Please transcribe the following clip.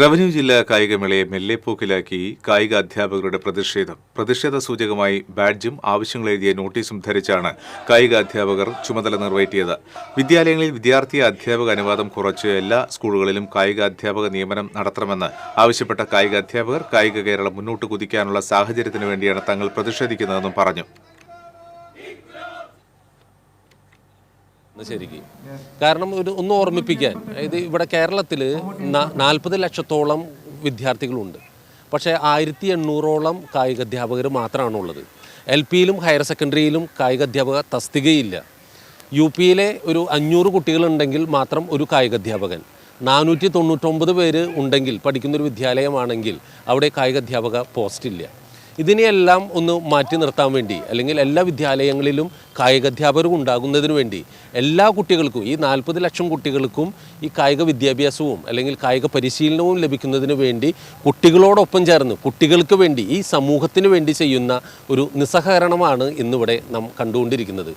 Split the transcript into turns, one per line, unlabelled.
Revenue ജില്ലാ കായികമേളയെ മെല്ലെപ്പോക്കിലാക്കി കായിക അധ്യാപകരുടെ പ്രതിഷേധം. പ്രതിഷേധ സൂചകമായി ബാഡ്ജും ആവശ്യങ്ങൾ എഴുതിയ നോട്ടീസും ധരിച്ചാണ് കായിക അധ്യാപകർ ചുമതല നിറവേറ്റിയത് വിദ്യാലയങ്ങളിൽ വിദ്യാർത്ഥി അധ്യാപക അനുവാദം കുറച്ച് എല്ലാ സ്കൂളുകളിലും കായിക അധ്യാപക നിയമനം നടത്തണമെന്ന് ആവശ്യപ്പെട്ട കായിക അധ്യാപകർ കായിക കേരളം മുന്നോട്ട് കുതിക്കാനുള്ള സാഹചര്യത്തിന് വേണ്ടിയാണ് തങ്ങൾ പ്രതിഷേധിക്കുന്നതെന്നും പറഞ്ഞു.
ശരിക്കും. കാരണം ഒരു ഒന്ന് ഓർമ്മിപ്പിക്കാൻ. ഇത് ഇവിടെ കേരളത്തിൽ നാൽപ്പത് ലക്ഷത്തോളം വിദ്യാർത്ഥികളുണ്ട്. പക്ഷേ ആയിരത്തി എണ്ണൂറോളം കായിക അധ്യാപകർ മാത്രമാണുള്ളത് എൽ പിയിലും ഹയർ സെക്കൻഡറിയിലും കായിക അധ്യാപക തസ്തികയില്ല. യു പിയിലെ ഒരു അഞ്ഞൂറ് കുട്ടികളുണ്ടെങ്കിൽ മാത്രം ഒരു കായിക അധ്യാപകൻ. നാനൂറ്റി തൊണ്ണൂറ്റൊമ്പത് പേര് ഉണ്ടെങ്കിൽ പഠിക്കുന്നൊരു വിദ്യാലയമാണെങ്കിൽ അവിടെ കായിക അധ്യാപക പോസ്റ്റ് ഇല്ല ഇതിനെയെല്ലാം ഒന്ന് മാറ്റി നിർത്താൻ വേണ്ടി അല്ലെങ്കിൽ എല്ലാ വിദ്യാലയങ്ങളിലും കായികാധ്യാപകർ ഉണ്ടാകുന്നതിന് വേണ്ടി എല്ലാ കുട്ടികൾക്കും ഈ നാൽപ്പത് ലക്ഷം കുട്ടികൾക്കും ഈ കായിക വിദ്യാഭ്യാസവും അല്ലെങ്കിൽ കായിക പരിശീലനവും ലഭിക്കുന്നതിന് വേണ്ടി കുട്ടികളോടൊപ്പം ചേർന്ന് കുട്ടികൾക്ക് വേണ്ടി ഈ സമൂഹത്തിന് വേണ്ടി ചെയ്യുന്ന ഒരു നിസ്സഹകരണമാണ് ഇന്നിവിടെ നാം കണ്ടുകൊണ്ടിരിക്കുന്നത്.